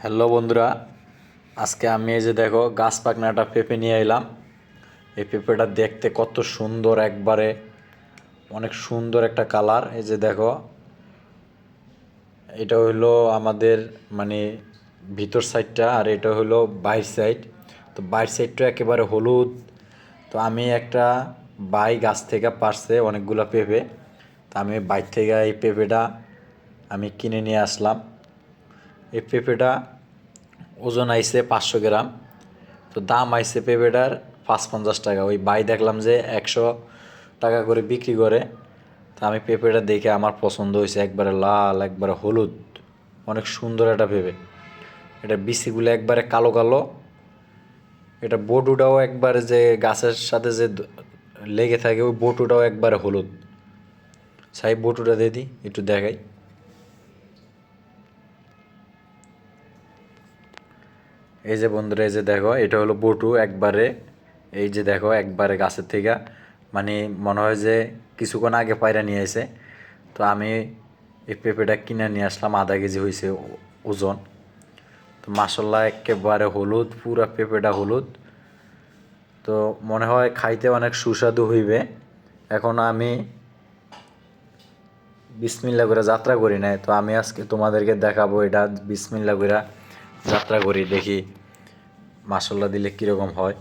Hello বন্ধুরা, আজকে আমি এই যে দেখো গাছ পাকনাটা পেঁপে নিয়ে এলাম। এই পেঁপেটা দেখতে কত সুন্দর একবারে, অনেক সুন্দর একটা কালার। এই যে দেখো, এটা হইল আমাদের মানে ভিতর সাইডটা আর এটা হলো বাইর সাইড। তো বাইর সাইডটা একেবারে হলুদ। তো আমি একটা বাই গাছ থেকে পারছে অনেকগুলো পেঁপে। তো আমি বাইর থেকে এই পেঁপেটা আমি কিনে নিয়ে আসলাম। এই পেঁপেটা ওজন আইছে পাঁচশো গ্রাম। তো দাম আইছে পেঁপেটার পাঁচ পঞ্চাশ টাকা। ওই বাই দেখলাম যে একশো টাকা করে বিক্রি করে। তা আমি পেঁপেটা দেখে আমার পছন্দ হয়েছে একবারে লাল, একবারে হলুদ। অনেক সুন্দর একটা পেঁপে। এটা বিচিগুলো একবারে কালো কালো। এটা বটুটাও একবারে যে গাছের সাথে যে লেগে থাকে, ওই বটুটাও একবারে হলুদ। সাই বটুটা দিয়ে দিই, একটু দেখাই। এই যে বন্ধুরা, এই যে দেখো, এটা হলো বটু একবারে। এই যে দেখো, একবারে গাছের থেকে। মানে মনে হয় যে কিছুক্ষণ আগে পায়রা নিয়ে এসে তো আমি এই পেঁপেটা কিনে নিয়ে আসলাম, আধা কেজি হয়েছে ওজন। তো মাসাল্লাহ একেবারে হলুদ, পুরা পেঁপেটা হলুদ। তো মনে হয় খাইতে অনেক সুস্বাদু হইবে। এখন আমি বিসমিল্লা করে যাত্রা করি নাই। তো আমি আজকে তোমাদেরকে দেখাবো এটা বিসমিল্লা করে যাত্রা করি দেখি মাসাল্লা দিলে কীরকম হয়।